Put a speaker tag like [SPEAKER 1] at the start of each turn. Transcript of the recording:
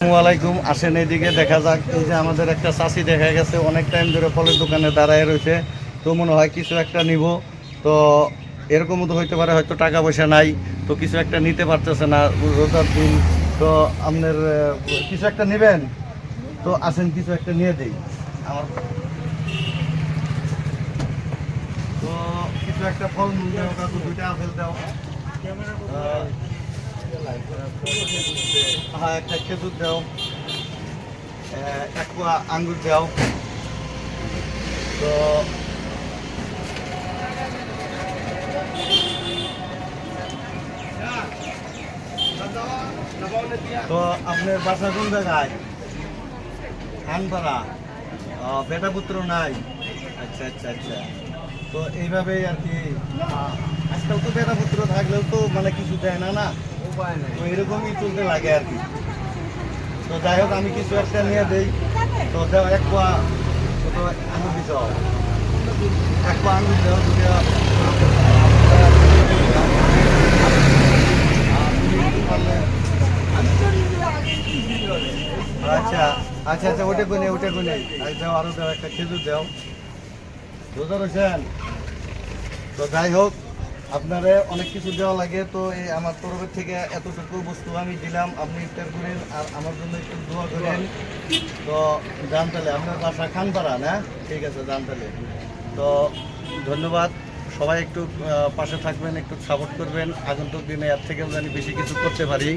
[SPEAKER 1] আসসালামাইকুম আসেন এদিকে দেখা যাক। এই যে আমাদের একটা চাষি দেখা গেছে অনেক টাইম ধরে ফলের দোকানে দাঁড়ায় রয়েছে। তো মনে হয় কিছু একটা নিব। তো এরকমও তো হইতে পারে হয়তো টাকা পয়সা নাই তো কিছু একটা নিতে পারতেছে না রোজার দিন। তো আপনার কিছু একটা নেবেন? তো আসেন কিছু একটা নিয়ে দেই। আমার তো কিছু একটা ফল দুইটা আপেল দাও আহ, একটা খেজুর দাও। এক আঙ্গুর দাও। তো তো আপনার বাসা কোন জায়গায়? খানপাড়া বেটা পুত্র নাই। আচ্ছা আচ্ছা আচ্ছা। তো এইভাবেই আর কি আজকাল তো বেটা পুত্র থাকলেও তো মানে কিছু দেয় না না? তো এরকমই চলতে লাগে আর কি। তো যাই হোক, আমি কিছু একটা নিয়ে দেই। তো দাও এক পোয়া তো আঙুর দিতে হবে এক পোয়া আঙুর দাও, দুটো আচ্ছা আচ্ছা আচ্ছা ওটা কোনে ওটা কোনে আর আরও দাও একটা খেজুর দাও। বুঝতে পারছেন তো যাই হোক আপনারে অনেক কিছু দেওয়া লাগে, তো এই আমার তরফের থেকে এতটুকু বস্তু আমি দিলাম। আপনি ইফতার করেন আর আমার জন্য একটু দোয়া করেন। তো জানতালে, আপনার বাসা খান পারা না? ঠিক আছে, জানতালে। তো ধন্যবাদ। সবাই একটু পাশে থাকবেন, একটু সাপোর্ট করবেন। আগন্তুক দিনে এর থেকেও জানি বেশি কিছু করতে পারি।